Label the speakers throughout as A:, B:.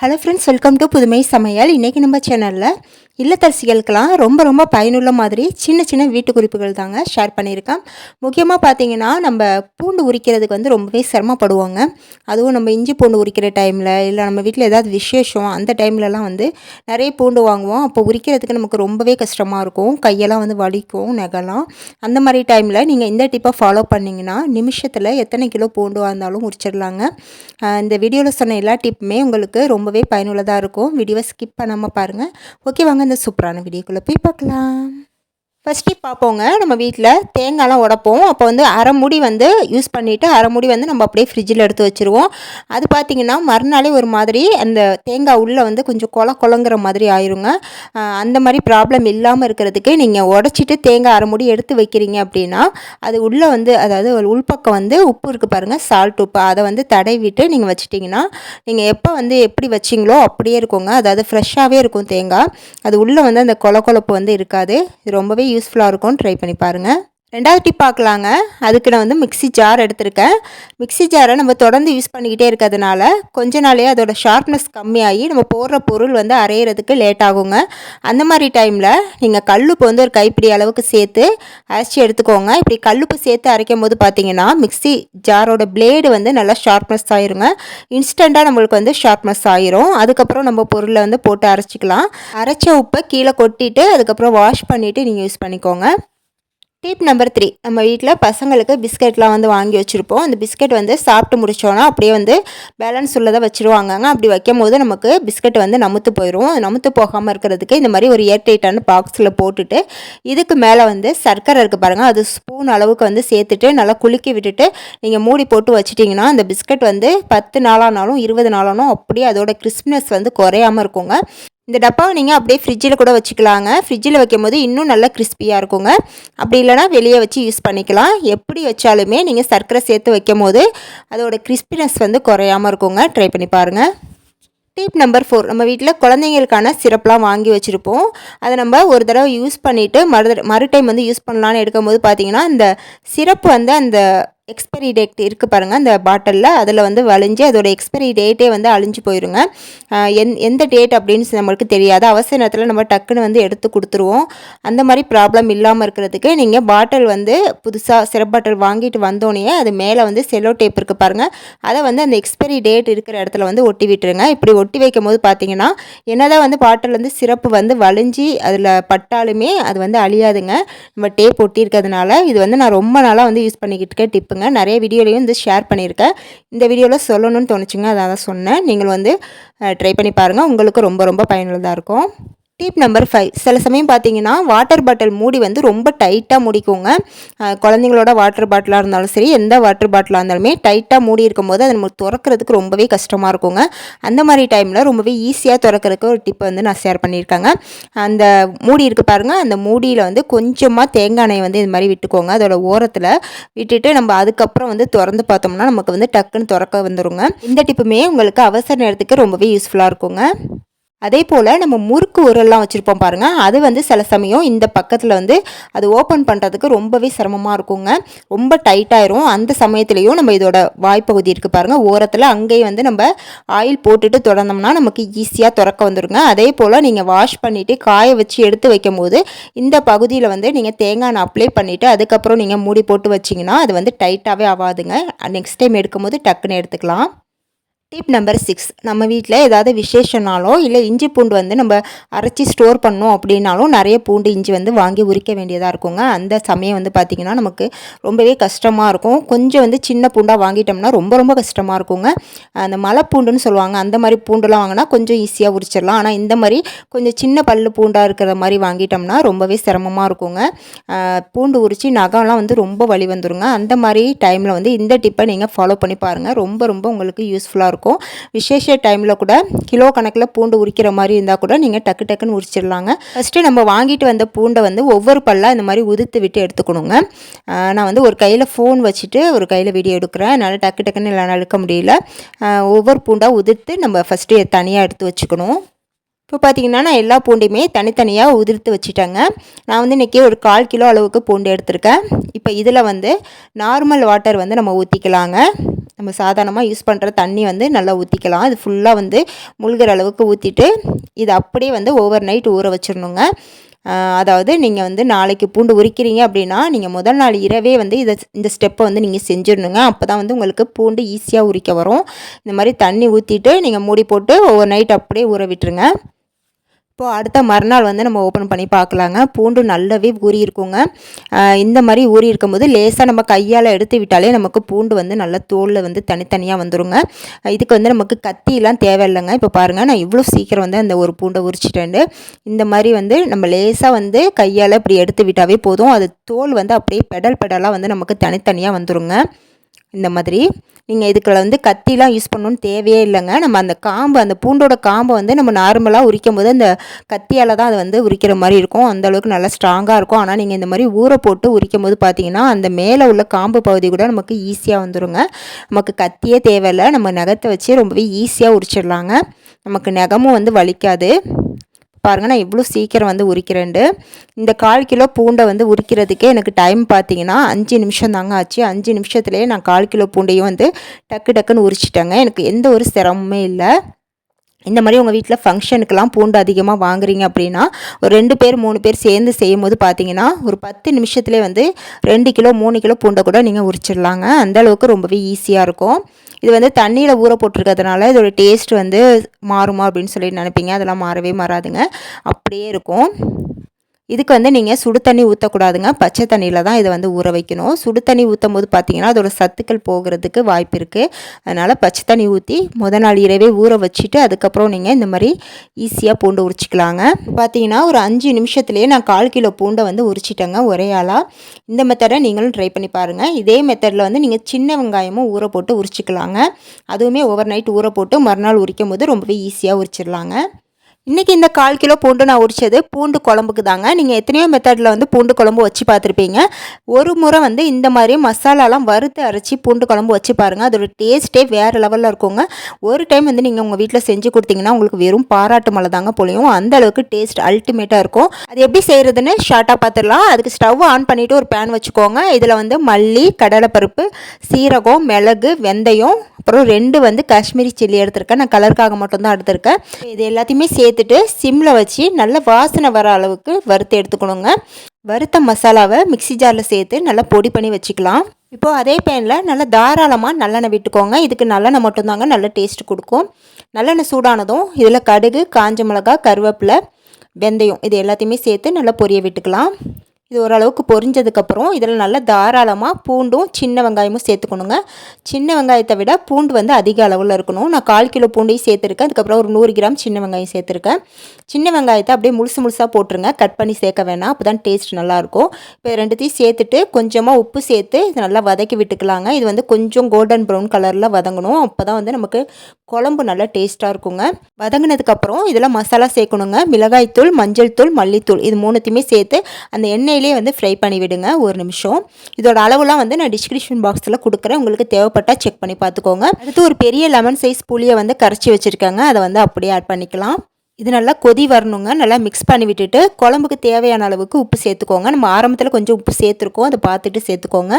A: Hello friends welcome to புதுமை சமையல் இன்றைக்கி நம்ம சேனலில் இல்லத்தரசிகளுக்கெல்லாம் ரொம்ப ரொம்ப பயனுள்ள மாதிரி சின்ன சின்ன வீட்டு குறிப்புகள் தாங்க ஷேர் பண்ணியிருக்கேன். முக்கியமாக பார்த்தீங்கன்னா நம்ம பூண்டு உரிக்கிறதுக்கு வந்து ரொம்பவே சிரமப்படுவாங்க. அதுவும் நம்ம இஞ்சி பூண்டு உரிக்கிற டைமில் இல்லை நம்ம வீட்டில் ஏதாவது விசேஷம் அந்த டைம்லலாம் வந்து நிறைய பூண்டு வாங்குவோம். அப்போ உரிக்கிறதுக்கு நமக்கு ரொம்பவே கஷ்டமாக இருக்கும். கையெல்லாம் வந்து வலிக்கும் நெகலாம். அந்த மாதிரி டைமில் நீங்கள் இந்த டிப்பை ஃபாலோ பண்ணிங்கன்னா நிமிஷத்தில் எத்தனை கிலோ பூண்டு இருந்தாலும் உரிச்சிடலாங்க இந்த வீடியோவில் சொன்ன எல்லா டிப்புமே உங்களுக்கு ரொம்பவே பயனுள்ளதாக இருக்கும். வீடியோவை ஸ்கிப் பண்ணாமல் பாருங்கள் ஓகே வாங்க இந்த சூப்பரான வீடியோக்குள்ளே போய் பார்க்கலாம். ஃபஸ்ட்டு பார்ப்போங்க. நம்ம வீட்டில் தேங்காய்லாம் உடைப்போம். அப்போ வந்து அரை முடி வந்து யூஸ் பண்ணிவிட்டு அரை முடி வந்து நம்ம அப்படியே ஃப்ரிட்ஜில் எடுத்து வச்சுருவோம். அது பார்த்திங்கன்னா மறுநாளே ஒரு மாதிரி அந்த தேங்காய் உள்ளே வந்து கொஞ்சம் கொல கொலங்கிற மாதிரி ஆயிருங்க. அந்த மாதிரி ப்ராப்ளம் இல்லாமல் இருக்கிறதுக்கு நீங்கள் உடச்சிட்டு தேங்காய் அரை முடி எடுத்து வைக்கிறீங்க அப்படின்னா அது உள்ளே வந்து அதாவது ஒரு உள்பக்கம் வந்து உப்பு இருக்குது பாருங்கள் சால்ட் உப்பு. அதை வந்து தடவிட்டு நீங்கள் வச்சிட்டிங்கன்னா நீங்கள் எப்போ வந்து எப்படி வச்சிங்களோ அப்படியே இருக்குங்க. அதாவது ஃப்ரெஷ்ஷாகவே இருக்கும் தேங்காய். அது உள்ளே வந்து அந்த கொல கொலப்பு வந்து இருக்காது. இது ரொம்பவே யூஸ்ஃபுல்லாக இருக்கும் ட்ரை பண்ணி பாருங்கள் ரெண்டாவது டிப் பார்க்கலாங்க. அதுக்கு நான் வந்து மிக்ஸி ஜார் எடுத்திருக்கேன். மிக்ஸி ஜாரை நம்ம தொடர்ந்து யூஸ் பண்ணிக்கிட்டே இருக்கிறதுனால கொஞ்ச நாளே அதோட ஷார்ப்னஸ் கம்மியாகி நம்ம போடுற பொருள் வந்து அரையிறதுக்கு லேட் ஆகுங்க. அந்த மாதிரி டைமில் நீங்கள் கல்லுப்பு வந்து ஒரு கைப்பிடி அளவுக்கு சேர்த்து அரைச்சி எடுத்துக்கோங்க. இப்படி கல்லுப்பு சேர்த்து அரைக்கும் போது பார்த்தீங்கன்னா மிக்ஸி ஜாரோட பிளேடு வந்து நல்லா ஷார்ப்னஸ் ஆயிருங்க. இன்ஸ்டண்ட்டாக நம்மளுக்கு வந்து ஷார்ப்னஸ் ஆயிரும். அதுக்கப்புறம் நம்ம பொருளை வந்து போட்டு அரைச்சிக்கலாம். அரைச்ச உப்பை கீழே கொட்டிட்டு அதுக்கப்புறம் வாஷ் பண்ணிவிட்டு நீங்கள் யூஸ் பண்ணிக்கோங்க. டிப் நம்பர் த்ரீ நம்ம வீட்டில் பசங்களுக்கு பிஸ்கெட்லாம் வந்து வாங்கி வச்சுருப்போம். அந்த பிஸ்கெட் வந்து சாப்பிட்டு முடித்தோன்னா அப்படியே வந்து பேலன்ஸ் உள்ளதை வச்சுருவாங்கங்க அப்படி வைக்கும் போது நமக்கு பிஸ்கெட் வந்து நமுத்து போயிடும் நமுத்து போகாமல் இருக்கிறதுக்கு இந்த மாதிரி ஒரு ஏர்டைட்டான பாக்ஸில் போட்டுட்டு இதுக்கு மேலே வந்து சர்க்கரை இருக்குது பாருங்கள் அது ஸ்பூன் அளவுக்கு வந்து சேர்த்துட்டு நல்லா குலுக்கி விட்டுட்டு நீங்கள் மூடி போட்டு வச்சிட்டிங்கன்னா அந்த பிஸ்கெட் வந்து பத்து நாளானாலும் இருபது நாளானாலும் அப்படியே அதோட கிறிஸ்மஸ் வந்து குறையாமல் இருக்குங்க. இந்த டப்பாவை நீங்கள் அப்படியே ஃப்ரிட்ஜில் கூட வச்சுக்கலாங்க. ஃப்ரிட்ஜில் வைக்கும் போது இன்னும் நல்லா கிறிஸ்பியாக இருக்குங்க. அப்படி இல்லைனா வெளியே வச்சு யூஸ் பண்ணிக்கலாம். எப்படி வச்சாலுமே நீங்கள் சர்க்கரை சேர்த்து வைக்கும் போது அதோட கிறிஸ்பினஸ் வந்து குறையாமல் இருக்குங்க. ட்ரை பண்ணி பாருங்கள் டிப் நம்பர் ஃபோர் நம்ம வீட்டில் குழந்தைங்களுக்கான சிரப்லாம் வாங்கி வச்சுருப்போம். அதை நம்ம ஒரு தடவை யூஸ் பண்ணிவிட்டு மறு மறு டைம் வந்து யூஸ் பண்ணலான்னு எடுக்கும்போது பார்த்தீங்கன்னா அந்த சிரப்பு வந்து அந்த எக்ஸ்பைரி டேட் இருக்குது பாருங்கள் அந்த பாட்டிலில் அதில் வந்து வளைஞ்சு அதோட எக்ஸ்பைரி டேட்டே வந்து அழிஞ்சு போயிருங்க. எந் எந்த டேட் அப்படின்னு நம்மளுக்கு தெரியாது. அவசர நேரத்தில் நம்ம டக்குன்னு வந்து எடுத்து கொடுத்துருவோம். அந்த மாதிரி ப்ராப்ளம் இல்லாமல் இருக்கிறதுக்கு நீங்கள் பாட்டில் வந்து புதுசாக சிரப் பாட்டில் வாங்கிட்டு வந்தோடனே அது மேலே வந்து செல்லோ டேப் இருக்குது பாருங்கள் அதை வந்து அந்த எக்ஸ்பைரி டேட் இருக்கிற இடத்துல வந்து ஒட்டி விட்டுருங்க. இப்படி ஒட்டி வைக்கும் போது பார்த்தீங்கன்னா என்னதான் வந்து பாட்டில் வந்து சிறப்பு வந்து வளைஞ்சி அதில் பட்டாலுமே அது வந்து அழியாதுங்க. நம்ம டேப் ஒட்டி இருக்கிறதுனால இது வந்து நான் ரொம்ப நாளாக வந்து யூஸ் பண்ணிக்கிட்டு இருக்கேன் டிப்புங்க நிறைய வீடியோலையும் வந்து ஷேர் பண்ணியிருக்கேன். இந்த வீடியோவில் சொல்லணும்னு தோணுச்சுங்க. அதான் தான் சொன்னேன். நீங்கள் வந்து ட்ரை பண்ணி பாருங்கள் உங்களுக்கு ரொம்ப ரொம்ப பயனுள்ளதாக இருக்கும். டிப் நம்பர் ஃபைவ் சில சமயம் பார்த்தீங்கன்னா வாட்டர் பாட்டில் மூடி வந்து ரொம்ப டைட்டாக மூடிக்கோங்க. குழந்தைங்களோட வாட்டர் பாட்டிலாக இருந்தாலும் சரி எந்த வாட்டர் பாட்டிலாக இருந்தாலுமே டைட்டாக மூடி இருக்கும்போது அதை நம்ம திறக்கிறதுக்கு ரொம்பவே கஷ்டமாக இருக்குங்க. அந்த மாதிரி டைமில் ரொம்பவே ஈஸியாக திறக்கிறதுக்கு ஒரு டிப் வந்து நான் ஷேர் பண்ணியிருக்கேங்க. அந்த மூடி இருக்குது பாருங்கள் அந்த மூடியில் வந்து கொஞ்சமாக தேங்காய் எண்ணெய் வந்து இது மாதிரி விட்டுக்கோங்க. அதோட ஓரத்தில் விட்டுட்டு நம்ம அதுக்கப்புறம் வந்து திறந்து பார்த்தோம்னா நமக்கு வந்து டக்குன்னு திறக்க வந்துடுங்க இந்த டிப்புமே உங்களுக்கு அவசர நேரத்துக்கு ரொம்பவே யூஸ்ஃபுல்லாக இருக்குங்க. அதே போல் நம்ம முறுக்கு உரல்லாம் வச்சுருப்போம் பாருங்கள் அது வந்து சில சமயம் இந்த பக்கத்தில் வந்து அது ஓப்பன் பண்ணுறதுக்கு ரொம்பவே சிரமமாக இருக்குங்க. ரொம்ப டைட்டாயிரும் அந்த சமயத்துலேயும் நம்ம இதோட வாய்ப்பகுதி இருக்குது பாருங்கள் ஓரத்தில் அங்கேயே வந்து நம்ம ஆயில் போட்டுட்டு தொடர்ந்தோம்னா நமக்கு ஈஸியாக திறக்க வந்துருங்க. அதே போல் நீங்கள் வாஷ் பண்ணிவிட்டு காய வச்சு எடுத்து வைக்கும் போது இந்த பகுதியில் வந்து நீங்கள் தேங்காய் நான் அப்ளை பண்ணிவிட்டு அதுக்கப்புறம் நீங்கள் மூடி போட்டு வச்சிங்கன்னா அது வந்து டைட்டாகவே ஆகாதுங்க நெக்ஸ்ட் டைம் எடுக்கும்போது டக்குன்னு எடுத்துக்கலாம். டிப் நம்பர் சிக்ஸ் நம்ம வீட்டில் ஏதாவது விசேஷனாலோ இல்லை இஞ்சி பூண்டு வந்து நம்ம அரைச்சி ஸ்டோர் பண்ணோம் அப்படின்னாலும் நிறைய பூண்டு இஞ்சி வந்து வாங்கி உரிக்க வேண்டியதாக இருக்குங்க. அந்த சமயம் வந்து பார்த்திங்கன்னா நமக்கு ரொம்பவே கஷ்டமாக இருக்கும். கொஞ்சம் வந்து சின்ன பூண்டாக வாங்கிட்டோம்னா ரொம்ப ரொம்ப கஷ்டமாக இருக்குங்க. அந்த மலை பூண்டுன்னு சொல்லுவாங்க அந்த மாதிரி பூண்டுலாம் வாங்கினா கொஞ்சம் ஈஸியாக உரிச்சிடலாம். ஆனால் இந்த மாதிரி கொஞ்சம் சின்ன பல்லு பூண்டாக இருக்கிற மாதிரி வாங்கிட்டோம்னா ரொம்பவே சிரமமாக இருக்குங்க. பூண்டு உரித்து நகம்லாம் வந்து ரொம்ப வலி வந்துருங்க. அந்த மாதிரி டைமில் வந்து இந்த டிப்பை நீங்கள் ஃபாலோ பண்ணி பாருங்கள் ரொம்ப ரொம்ப உங்களுக்கு யூஸ்ஃபுல்லாக இருக்கும். விசேஷ டைமில் கூட கிலோ கணக்கில் பூண்டு உரிக்கிற மாதிரி இருந்தால் கூட நீங்கள் டக்கு டக்குன்னு உரிச்சிடலாங்க. ஃபஸ்ட்டு நம்ம வாங்கிட்டு வந்த பூண்டை வந்து ஒவ்வொரு பல்லாக இந்த மாதிரி உதித்து விட்டு எடுத்துக்கணுங்க. நான் வந்து ஒரு கையில் ஃபோன் வச்சுட்டு ஒரு கையில் வீடியோ எடுக்கிறேன். என்னால் டக்கு டக்குன்னு எல்லாம் எடுக்க முடியல. ஒவ்வொரு பூண்டாக உதிர்த்து நம்ம ஃபஸ்ட்டு தனியாக எடுத்து வச்சுக்கணும். இப்போ பார்த்தீங்கன்னா நான் எல்லா பூண்டையுமே தனித்தனியாக உதிர்த்து வச்சுட்டேங்க. நான் வந்து இன்றைக்கி ஒரு கால் கிலோ அளவுக்கு பூண்டு எடுத்திருக்கேன். இப்போ இதில் வந்து நார்மல் வாட்டர் வந்து நம்ம ஊற்றிக்கலாங்க நம்ம சாதாரணமாக யூஸ் பண்ணுற தண்ணி வந்து நல்லா ஊற்றிக்கலாம் அது ஃபுல்லாக வந்து முழுகிற அளவுக்கு ஊற்றிட்டு இது அப்படியே வந்து ஓவர் நைட் ஊற வச்சிடணுங்க. அதாவது நீங்கள் வந்து நாளைக்கு பூண்டு உரிக்கிறீங்க அப்படின்னா நீங்கள் முதல் நாள் இரவே வந்து இதை இந்த ஸ்டெப்பை வந்து நீங்கள் செஞ்சிடணுங்க. அப்போ தான் வந்து உங்களுக்கு பூண்டு ஈஸியாக உரிக்க வரும். இந்த மாதிரி தண்ணி ஊற்றிட்டு நீங்கள் மூடி போட்டு ஓவர் நைட் அப்படியே ஊற விட்டுருங்க. இப்போது அடுத்த மறுநாள் வந்து நம்ம ஓப்பன் பண்ணி பார்க்கலாங்க. பூண்டு நல்லாவே ஊறி இருக்குங்க. இந்த மாதிரி ஊறி இருக்கும்போது லேசாக நம்ம கையால் எடுத்து விட்டாலே நமக்கு பூண்டு வந்து நல்லா தோலில் வந்து தனித்தனியாக வந்துடுங்க இதுக்கு வந்து நமக்கு கத்தியெல்லாம் தேவையில்லைங்க. இப்போ பாருங்கள் நான் இவ்வளோ சீக்கிரம் வந்து அந்த ஒரு பூண்டை உரிச்சிட்டேன் இந்த மாதிரி வந்து நம்ம லேசாக வந்து கையால் இப்படி எடுத்து விட்டாவே போதும். அது தோல் வந்து அப்படியே பெடல் பெடலாக வந்து நமக்கு தனித்தனியாக வந்துடுங்க இந்த மாதிரி. நீங்கள் இதுக்குள்ள வந்து கத்திலாம் யூஸ் பண்ணணும்னு தேவையே இல்லைங்க. நம்ம அந்த காம்பு அந்த பூண்டோட காம்பை வந்து நம்ம நார்மலாக உரிக்கும் போது அந்த கத்தியால் தான் அது வந்து உரிக்கிற மாதிரி இருக்கும். அந்தளவுக்கு நல்லா ஸ்ட்ராங்காக இருக்கும். ஆனால் நீங்கள் இந்த மாதிரி ஊற போட்டு உரிக்கும் போது பார்த்தீங்கன்னா அந்த மேலே உள்ள காம்பு பகுதி கூட நமக்கு ஈஸியாக வந்துடுங்க நமக்கு கத்தியே தேவையில்லை. நம்ம நகத்தை வச்சு ரொம்பவே ஈஸியாக உரிச்சிடலாங்க. நமக்கு நகமும் வந்து வலிக்காது. பாருங்கள் நான் இவ்வளோ சீக்கிரம் வந்து உரிக்கிறேன்ட்டு. இந்த கால் கிலோ பூண்டை வந்து உரிக்கிறதுக்கே எனக்கு டைம் பார்த்தீங்கன்னா அஞ்சு நிமிஷம் தாங்க ஆச்சு. அஞ்சு நிமிஷத்துலேயே நான் கால் கிலோ பூண்டையும் வந்து டக்கு டக்குன்னு உரிச்சிட்டேங்க. எனக்கு எந்த ஒரு சிரமமே இல்லை. இந்த மாதிரி உங்கள் வீட்டில் ஃபங்க்ஷனுக்கெல்லாம் பூண்டு அதிகமாக வாங்குறீங்க அப்படின்னா ஒரு ரெண்டு பேர் மூணு பேர் சேர்ந்து செய்யும் போது பார்த்தீங்கன்னா ஒரு பத்து நிமிஷத்துலேயே வந்து ரெண்டு கிலோ மூணு கிலோ பூண்டை கூட நீங்கள் உரிச்சிடலாங்க. அந்தளவுக்கு ரொம்பவே ஈஸியாக இருக்கும். இது வந்து தண்ணியில் ஊற போட்டிருக்கிறதுனால இதோட டேஸ்ட் வந்து மாறுமா அப்படின்னு சொல்லி நினைப்பீங்க. அதெல்லாம் மாறவே மாறாதுங்க. அப்படியே இருக்கும். இதுக்கு வந்து நீங்கள் சுடு தண்ணி ஊற்றக்கூடாதுங்க பச்சை தண்ணியில் தான் இதை வந்து ஊற வைக்கணும். சுடு தண்ணி ஊற்றும் போது பார்த்தீங்கன்னா அதோட சத்துக்கள் போகிறதுக்கு வாய்ப்பு இருக்குது அதனால் பச்சை தண்ணி ஊற்றி முத நாள் இரவே ஊற வச்சுட்டு அதுக்கப்புறம் நீங்கள் இந்த மாதிரி ஈஸியாக பூண்டு உரிச்சிக்கலாங்க. பார்த்தீங்கன்னா ஒரு அஞ்சு நிமிஷத்துலேயே நான் கால் கிலோ பூண்டை வந்து உரிச்சிட்டேங்க ஒரே ஆளாக இந்த மெத்தடை நீங்களும் ட்ரை பண்ணி பாருங்கள் இதே மெத்தடில் வந்து நீங்கள் சின்ன வெங்காயமும் ஊற போட்டு உரிச்சிக்கலாங்க. அதுவுமே ஓவர் நைட் ஊற போட்டு மறுநாள் உரிக்கும் போது ரொம்பவே ஈஸியாக உரிச்சிடலாங்க. இன்றைக்கி இந்த கால் கிலோ பூண்டு நான் உரிச்சது பூண்டு குழம்புக்கு தாங்க. நீங்கள் எத்தனையோ மெத்தடில் வந்து பூண்டு குழம்பு வச்சு பார்த்துருப்பீங்க. ஒரு முறை வந்து இந்த மாதிரி மசாலாலாம் வறுத்து அரைச்சி பூண்டு குழம்பு வச்சு பாருங்கள் அதோட டேஸ்ட்டே வேறு லெவலில் இருக்குங்க. ஒரு டைம் வந்து நீங்கள் உங்கள் வீட்டில் செஞ்சு கொடுத்தீங்கன்னா உங்களுக்கு வெறும் பாராட்டு மலை தாங்க பொழியும். அந்த அளவுக்கு டேஸ்ட் அல்டிமேட்டாக இருக்கும். அது எப்படி செய்கிறதுன்னு ஷார்ட்டாக பார்த்துடலாம். அதுக்கு ஸ்டவ் ஆன் பண்ணிவிட்டு ஒரு பேன் வச்சுக்கோங்க. இதில் வந்து மல்லி கடலைப்பருப்பு சீரகம் மிளகு வெந்தயம் அப்புறம் ரெண்டு வந்து காஷ்மீரி சில்லி எடுத்திருக்கேன். நான் கலருக்காக மட்டும்தான் எடுத்திருக்கேன். இது எல்லாத்தையுமே சேர்த்து சேர்த்துட்டு சிம்மில் வச்சு நல்ல வாசனை வர அளவுக்கு வறுத்து எடுத்துக்கணுங்க. வறுத்த மசாலாவை மிக்சி ஜாரில் சேர்த்து நல்லா பொடி பண்ணி வச்சுக்கலாம். இப்போது அதே பேனில் நல்லா தாராளமாக நல்லெண்ணெய் விட்டுக்கோங்க. இதுக்கு நல்லெண்ணெய் மட்டும்தாங்க நல்ல டேஸ்ட் கொடுக்கும். நல்லெண்ணெய் சூடானதும் இதில் கடுகு காஞ்ச மிளகா கருவேப்பிலை வெந்தயம் இது எல்லாத்தையுமே சேர்த்து நல்லா பொரிய விட்டுக்கலாம். இது ஓரளவுக்கு பொரிஞ்சதுக்கப்புறம் இதில் நல்லா தாராளமாக பூண்டும் சின்ன வெங்காயமும் சேர்த்துக்கணுங்க. சின்ன வெங்காயத்தை விட பூண்டு வந்து அதிக அளவில் இருக்கணும். நான் கால் கிலோ பூண்டையும் சேர்த்துருக்கேன். அதுக்கப்புறம் ஒரு நூறு கிராம் சின்ன வெங்காயம் சேர்த்துருக்கேன். சின்ன வெங்காயத்தை அப்படியே முழுசு முழுசாக போட்டுருங்க. கட் பண்ணி சேர்க்க வேணாம். அப்போ தான் டேஸ்ட் நல்லாயிருக்கும் இப்போ ரெண்டுத்தையும் சேர்த்துட்டு கொஞ்சமாக உப்பு சேர்த்து இதை நல்லா வதக்கி விட்டுக்கலாங்க. இது வந்து கொஞ்சம் கோல்டன் ப்ரௌன் கலரில் வதங்கணும். அப்போ தான் வந்து நமக்கு குழம்பு நல்லா டேஸ்ட்டாக இருக்குங்க. வதங்கினதுக்கப்புறம் இதில் மசாலா சேர்க்கணுங்க. மிளகாய்த்தூள் மஞ்சள் தூள் மல்லித்தூள் இது மூணுத்தையுமே சேர்த்து அந்த எண்ணெய் எண்ணெயிலே வந்து ஃப்ரை பண்ணி விடுங்க ஒரு நிமிஷம். இதோட அளவுலாம் வந்து நான் டிஸ்கிரிப்ஷன் பாக்ஸில் கொடுக்குறேன். உங்களுக்கு தேவைப்பட்டால் செக் பண்ணி பார்த்துக்கோங்க. அடுத்து ஒரு பெரிய லெமன் சைஸ் புளியை வந்து கரைச்சி வச்சுருக்காங்க. அதை வந்து அப்படியே ஆட் பண்ணிக்கலாம். இது நல்லா கொதி வரணுங்க. நல்லா மிக்ஸ் பண்ணி விட்டுட்டு குழம்புக்கு தேவையான அளவுக்கு உப்பு சேர்த்துக்கோங்க. நம்ம ஆரம்பத்தில் கொஞ்சம் உப்பு சேர்த்துருக்கோம். அதை பார்த்துட்டு சேர்த்துக்கோங்க.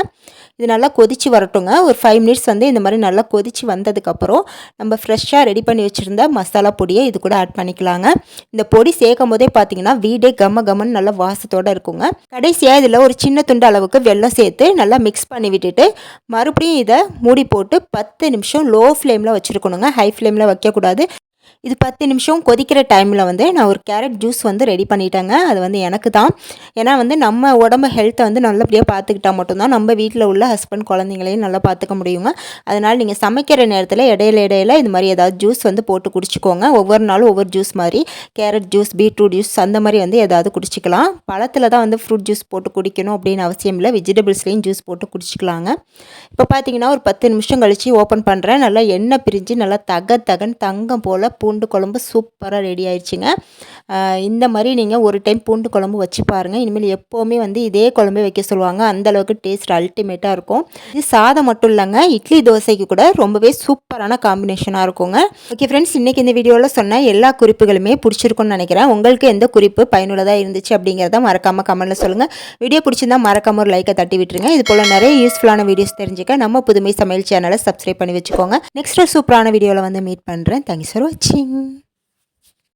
A: இது நல்லா கொதித்து வரட்டுங்க. ஒரு ஃபைவ் மினிட்ஸ் வந்து இந்த மாதிரி நல்லா கொதித்து வந்ததுக்கப்புறம் நம்ம ஃப்ரெஷ்ஷாக ரெடி பண்ணி வச்சுருந்த மசாலா பொடியை இது கூட ஆட் பண்ணிக்கலாங்க. இந்த பொடி சேர்க்கும் போதே பார்த்தீங்கன்னா வீடே கம்ம கம்மன்னு நல்லா வாசத்தோடு இருக்குங்க. கடைசியாக இதில் ஒரு சின்ன துண்டு அளவுக்கு வெள்ளம் சேர்த்து நல்லா மிக்ஸ் பண்ணி விட்டுட்டு மறுபடியும் இதை மூடி போட்டு பத்து நிமிஷம் லோ ஃப்ளேமில் வச்சுருக்கணுங்க ஹை ஃப்ளேமில் வைக்கக்கூடாது. இது பத்து நிமிஷம் கொதிக்கிற டைமில் வந்து நான் ஒரு கேரட் ஜூஸ் வந்து ரெடி பண்ணிட்டேங்க. அது வந்து எனக்கு தான். ஏன்னா வந்து நம்ம உடம்பு ஹெல்த்தை வந்து நல்லபடியாக பார்த்துக்கிட்டா மட்டும்தான் நம்ம வீட்டில் உள்ள ஹஸ்பண்ட் குழந்தைங்களையும் நல்லா பார்த்துக்க முடியுங்க. அதனால் நீங்கள் சமைக்கிற நேரத்தில் இடையில இடையில இது மாதிரி ஏதாவது ஜூஸ் வந்து போட்டு குடிச்சிக்கோங்க. ஒவ்வொரு நாளும் ஒவ்வொரு ஜூஸ் மாதிரி கேரட் ஜூஸ் பீட்ரூட் ஜூஸ் அந்த மாதிரி வந்து ஏதாவது குடிச்சிக்கலாம். பழத்தில் தான் வந்து ஃப்ரூட் ஜூஸ் போட்டு குடிக்கணும் அப்படின்னு அவசியம் இல்லை. வெஜிடபிள்ஸ்லேயும் ஜூஸ் போட்டு குடிச்சிக்கலாங்க. இப்போ பார்த்தீங்கன்னா ஒரு பத்து நிமிஷம் கழித்து ஓப்பன் பண்ணுறேன் நல்லா எண்ணெய் பிரிஞ்சு நல்லா தக தகன் தங்கம் போல் பூண்டு குழம்பு சூப்பராக ரெடி ஆயிடுச்சுங்க இந்த மாதிரி நீங்கள் ஒரு டைம் பூண்டு குழம்பு வச்சு பாருங்கள் இனிமேல் எப்போவுமே வந்து இதே குழம்பே வைக்க சொல்லுவாங்க. அந்தளவுக்கு டேஸ்ட் அல்டிமேட்டாக இருக்கும். இது சாதம் மட்டும் இல்லைங்க. இட்லி தோசைக்கு கூட ரொம்பவே சூப்பரான காம்பினேஷனாக இருக்குங்க. ஓகே ஃப்ரெண்ட்ஸ் இன்றைக்கி இந்த வீடியோவில் சொன்ன எல்லா குறிப்புகளுமே பிடிச்சிருக்கும்னு நினைக்கிறேன். உங்களுக்கு எந்த குறிப்பு பயனுள்ளதாக இருந்துச்சு அப்படிங்கிறத மறக்காமல் கமெண்ட்டில் சொல்லுங்கள் வீடியோ பிடிச்சிருந்தா மறக்காம ஒரு லைக்கை தட்டி விட்டுருங்க. இது போல் நிறைய யூஸ்ஃபுல்லான வீடியோஸ் தெரிஞ்சுக்க நம்ம புதுமை சமையல் சேனலை சப்ஸ்கிரைப் பண்ணி வச்சுக்கோங்க. நெக்ஸ்ட் சூப்பரான வீடியோவில் வந்து மீட் பண்ணுறேன் தேங்க்யூ சார் 亲。